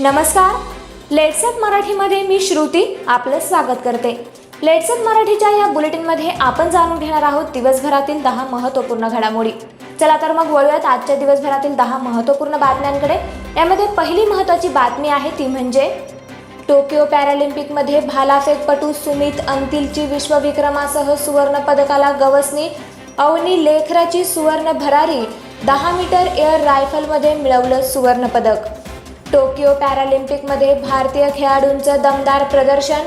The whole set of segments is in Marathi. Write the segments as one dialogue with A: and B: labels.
A: नमस्कार. लेट्सअप मराठीमध्ये मी श्रुती आपलं स्वागत करते. लेट्सअप मराठीच्या या बुलेटिनमध्ये आपण जाणून घेणार आहोत दिवसभरातील दहा महत्त्वपूर्ण घडामोडी. चला तर मग वळूयात आजच्या दिवसभरातील दहा महत्त्वपूर्ण बातम्यांकडे. यामध्ये पहिली महत्त्वाची बातमी आहे ती म्हणजे टोकियो पॅरालिम्पिकमध्ये भालाफेकपटू सुमित अंतिलची विश्वविक्रमासह सुवर्णपदकाला गवसनी गवसणी. अवनी लेखराची सुवर्ण भरारी दहा मीटर एअर रायफलमध्ये मिळवलं सुवर्णपदक. टोकियो पॅरालिम्पिकमध्ये भारतीय खेळाडूंचं दमदार प्रदर्शन.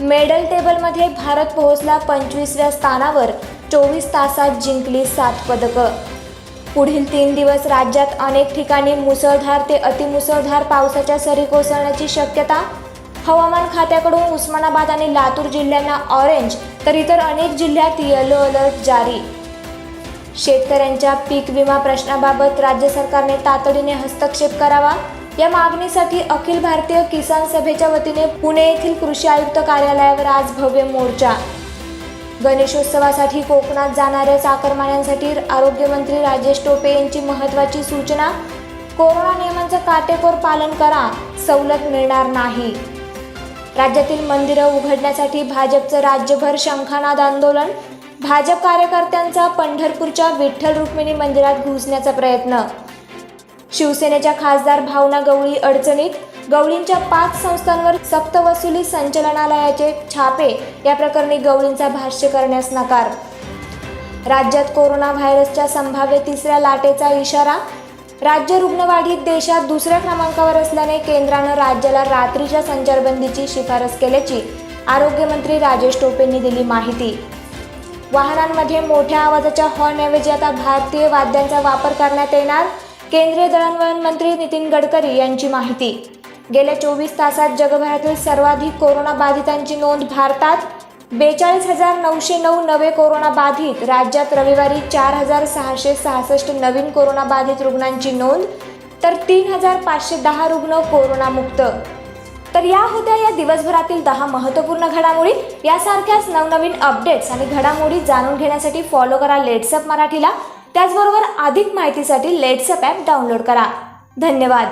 A: मेडल टेबलमध्ये भारत पोहोचला पंचवीसव्या स्थानावर चोवीस तासात जिंकली सात पदकं. पुढील तीन दिवस राज्यात अनेक ठिकाणी मुसळधार ते अतिमुसळधार पावसाच्या सरी कोसळण्याची शक्यता. हवामान खात्याकडून उस्मानाबाद आणि लातूर जिल्ह्यांना ऑरेंज तर इतर अनेक जिल्ह्यात येलो अलर्ट जारी. शेतकऱ्यांच्या पीक विमा प्रश्नाबाबत राज्य सरकारने तातडीने हस्तक्षेप करावा. या मागणीसाठी अखिल भारतीय किसान सभेच्या वतीने पुणे येथील कृषी आयुक्त कार्यालयावर आज भव्य मोर्चा. गणेशोत्सवासाठी कोकणात जाणाऱ्या चाकरमान्यांसाठी आरोग्यमंत्री राजेश टोपे यांची महत्त्वाची सूचना. कोरोना नियमांचं काटेकोर पालन करा सवलत मिळणार नाही. राज्यातील मंदिरं उघडण्यासाठी भाजपचं राज्यभर शंखानाद आंदोलन. भाजप कार्यकर्त्यांचा पंढरपूरच्या विठ्ठल रुक्मिणी मंदिरात घुसण्याचा प्रयत्न. शिवसेनेच्या खासदार भावना गवळी अडचणीत. गवळींच्या पाच संस्थांवर सक्तवसुली संचालनालयाचे छापे. या प्रकरणी गवळींचा भाष्य करण्यास नकार. राज्यात कोरोना व्हायरसच्या संभाव्य तिसऱ्या लाटेचा इशारा. राज्य रुग्णवाढीत देशात दुसऱ्या क्रमांकावर असल्याने केंद्रानं राज्याला रात्रीच्या संचारबंदीची शिफारस केल्याची आरोग्यमंत्री राजेश टोपेंनी दिली माहिती. वाहनांमध्ये मोठ्या आवाजाच्या हॉर्नऐवजी आता भारतीय वाद्यांचा वापर करण्यात येणार. केंद्रीय दळणवळण मंत्री नितीन गडकरी यांची माहिती. गेल्या चोवीस तासात जगभरातील सर्वाधिक कोरोना बाधितांची नोंद भारतात बेचाळीस हजार नऊशे नऊ नवे कोरोना बाधित राज्यात रविवारी चार हजार सहाशे सहासष्ट नवीन कोरोना बाधित रुग्णांची नोंद तर तीन हजार पाचशे दहा रुग्ण कोरोनामुक्त. तर या होत्या या दिवसभरातील दहा महत्त्वपूर्ण घडामोडी. यासारख्याच नवनवीन अपडेट्स आणि घडामोडी जाणून घेण्यासाठी फॉलो करा लेट्सअप मराठीला. त्याचबरोबर अधिक माहितीसाठी लेट्सअप ॲप डाउनलोड करा. धन्यवाद.